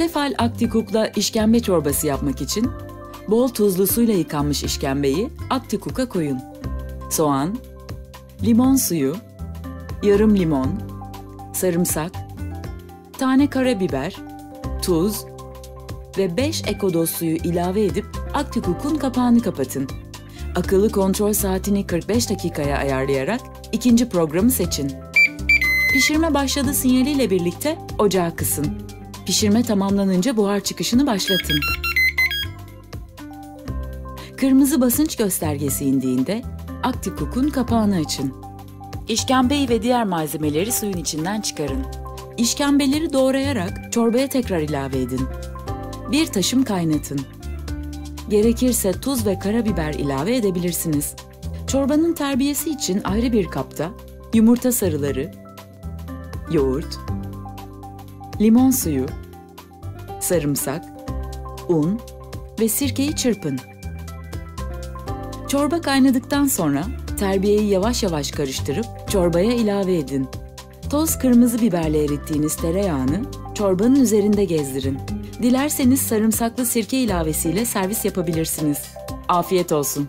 Tefal Aktikuk'la işkembe çorbası yapmak için bol tuzlu suyla yıkanmış işkembeyi Aktikuk'a koyun. Soğan, limon suyu, yarım limon, sarımsak, tane karabiber, tuz ve 5 ekodoz suyu ilave edip Aktikuk'un kapağını kapatın. Akıllı kontrol saatini 45 dakikaya ayarlayarak ikinci programı seçin. Pişirme başladı sinyaliyle birlikte ocağı kısın. Pişirme tamamlanınca buhar çıkışını başlatın. Kırmızı basınç göstergesi indiğinde Aktikuk'un kapağını açın. İşkembeyi ve diğer malzemeleri suyun içinden çıkarın. İşkembeleri doğrayarak çorbaya tekrar ilave edin. Bir taşım kaynatın. Gerekirse tuz ve karabiber ilave edebilirsiniz. Çorbanın terbiyesi için ayrı bir kapta yumurta sarıları, yoğurt, limon suyu, sarımsak, un ve sirkeyi çırpın. Çorba kaynadıktan sonra terbiyeyi yavaş yavaş karıştırıp çorbaya ilave edin. Toz kırmızı biberle erittiğiniz tereyağını çorbanın üzerinde gezdirin. Dilerseniz sarımsaklı sirke ilavesiyle servis yapabilirsiniz. Afiyet olsun.